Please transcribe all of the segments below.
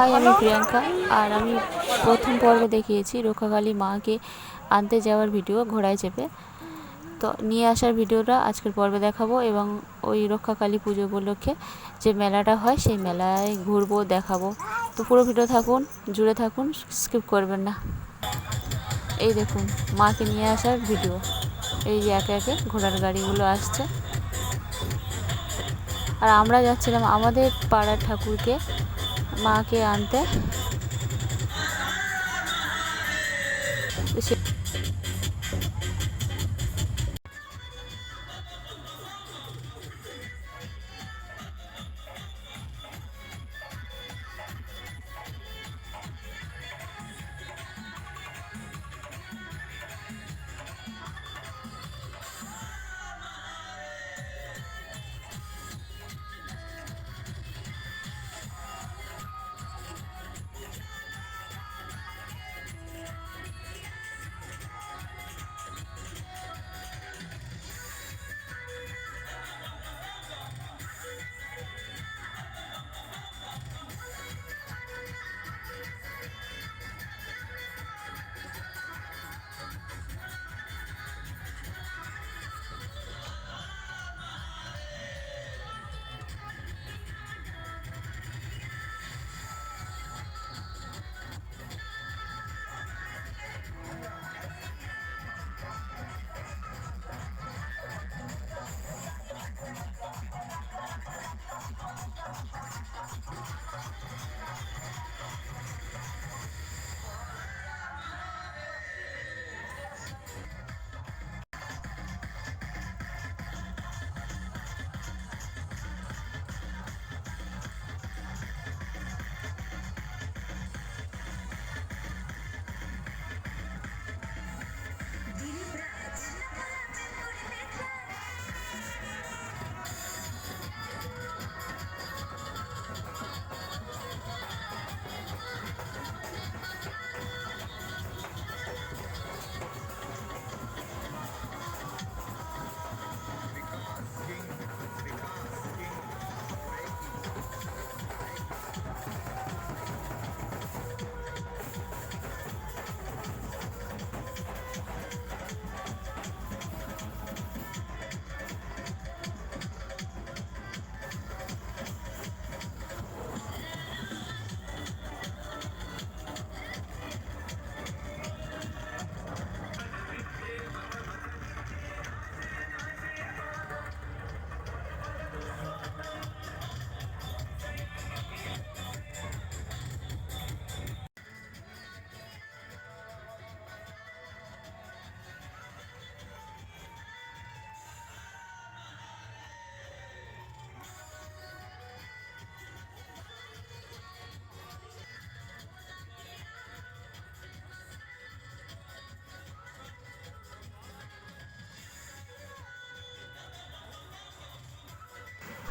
High আমি প্রিয়াঙ্কা। আর আমি প্রথম পর্বে দেখিয়েছি রক্ষাকালী মাকে আনতে যাওয়ার ভিডিও ঘোড়ায় চেপে। তো নিয়ে আসার ভিডিওটা আজকের পর্বে দেখাবো এবং ওই রক্ষাকালী পুজো উপলক্ষে যে মেলাটা হয় সেই মেলায় ঘুরবো, দেখাবো। তো পুরো ভিডিও থাকুন, জুড়ে থাকুন, স্কিপ করবেন না। এই দেখুন, মাকে নিয়ে আসার ভিডিও। এই যে একে একে ঘোড়ার গাড়িগুলো আসছে। আর আমরা যাচ্ছিলাম আমাদের পাড়ার ঠাকুরকে মাকে আনতে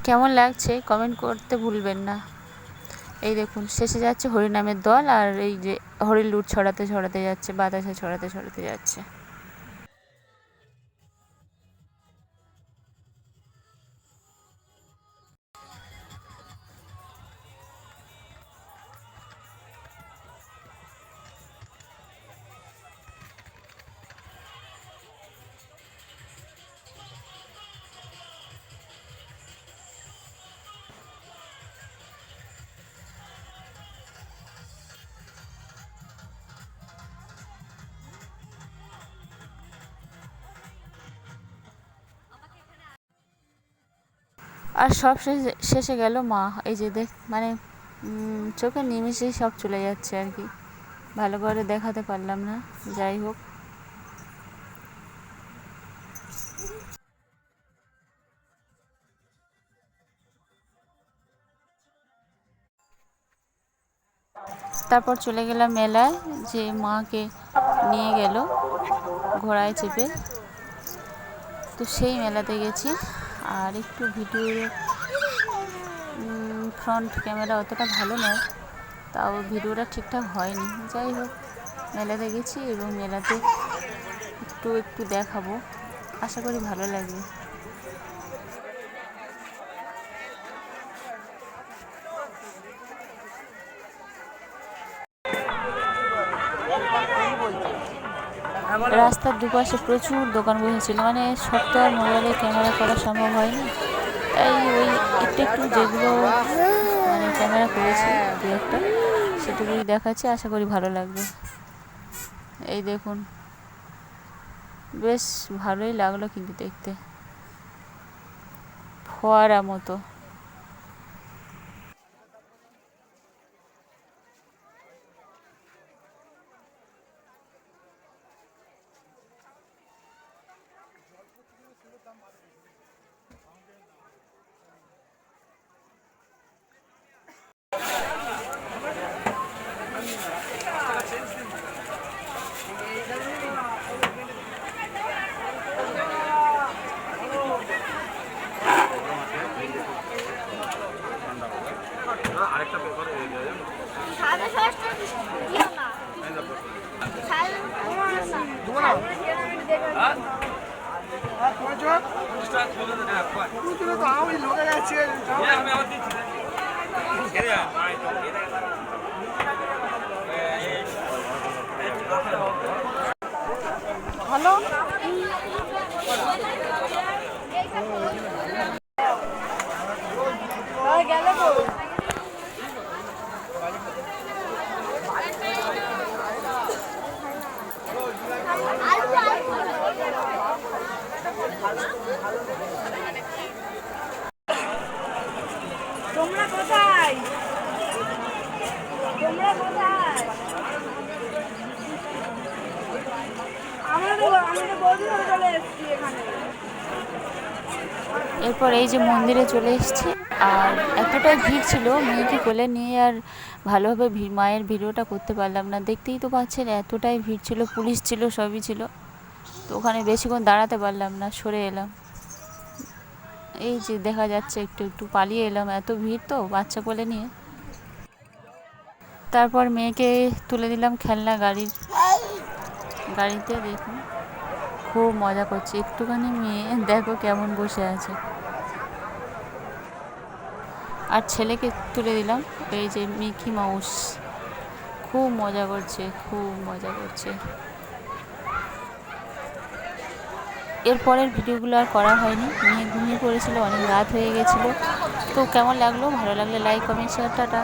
কেমন লাগছে কমেন্ট করতে ভুলবেন না। এই দেখুন, শেষে যাচ্ছে হরিনামের দল আর এই যে হরির লুট ছড়াতে ছড়াতে যাচ্ছে, বাতাসে ছড়াতে ছড়াতে যাচ্ছে। আর সব শেষে শেষে গেল মা। এই যে দেখ মানে চোখের নিমেষেই সব চলে যাচ্ছে আর কি। ভালো করে দেখাতে পারলাম না, যাই হোক। তারপর চলে গেলাম মেলায়, যে মাকে নিয়ে গেল ঘোড়ায় চেপে। তো সেই মেলাতে গেছি। আর একটু ভিডিওর ফ্রন্ট ক্যামেরা অতটা ভালো নয়, তাও ভিডিওটা ঠিকঠাক হয়নি। যাই হোক, মেলাতে গেছি এবং মেলাতে একটু একটু দেখাবো। আশা করি ভালো লাগবে। রাস্তার দুপাশে প্রচুর দোকান বসেছিল। মানে সব তো মোবাইলে ক্যামেরা করা সম্ভব হয়নি। তাই ওই একটু একটু যেগুলো মানে ক্যামেরা করেছি, দু একটা, সেটুকুই দেখাচ্ছি। আশা করি ভালো লাগবে। এই দেখুন, বেশ ভালোই লাগল কিন্তু দেখতে। ফোয়ারা মতো। সাড়ে ছয়টা দিও না সাড়ে হ্যালো গেলে তো তোমরা কোথায় তোমরা কোথায় আমরা তো আমরা তো বৌদি ধরে চলে এসেছি এখানে এরপর এই যে মন্দিরে চলে এসেছি। আর এতটাই ভিড় ছিল, মেয়েকে কোলে নিয়ে আর ভালোভাবে মায়ের ভিডিওটা করতে পারলাম না। দেখতেই তো পাচ্ছেন, এতটাই ভিড় ছিল, পুলিশ ছিল, সবই ছিল। তো ওখানে বেশিক্ষণ দাঁড়াতে পারলাম না, সরে এলাম। এই যে দেখা যাচ্ছে, একটু একটু পালিয়ে এলাম, এত ভিড় তো বাচ্চা কোলে নিয়ে। তারপর মেয়েকে তুলে দিলাম খেলনা গাড়ির, গাড়িতে দেখুন। খুব মজা করছে। একটুখানি মেয়ে, দেখো কেমন বসে আছে। আর ছেলেকে তুলে দিলাম, এই যে মিকি মাউস। খুব মজা করছে, খুব মজা করছে। এরপরের ভিডিওগুলো আর করা হয়নি। মেয়ে ঘুমিয়ে পড়েছিল, অনেক রাত হয়ে গেছিল। তো কেমন লাগল? ভালো লাগলে লাইক কমেন্ট শেয়ার টাটা।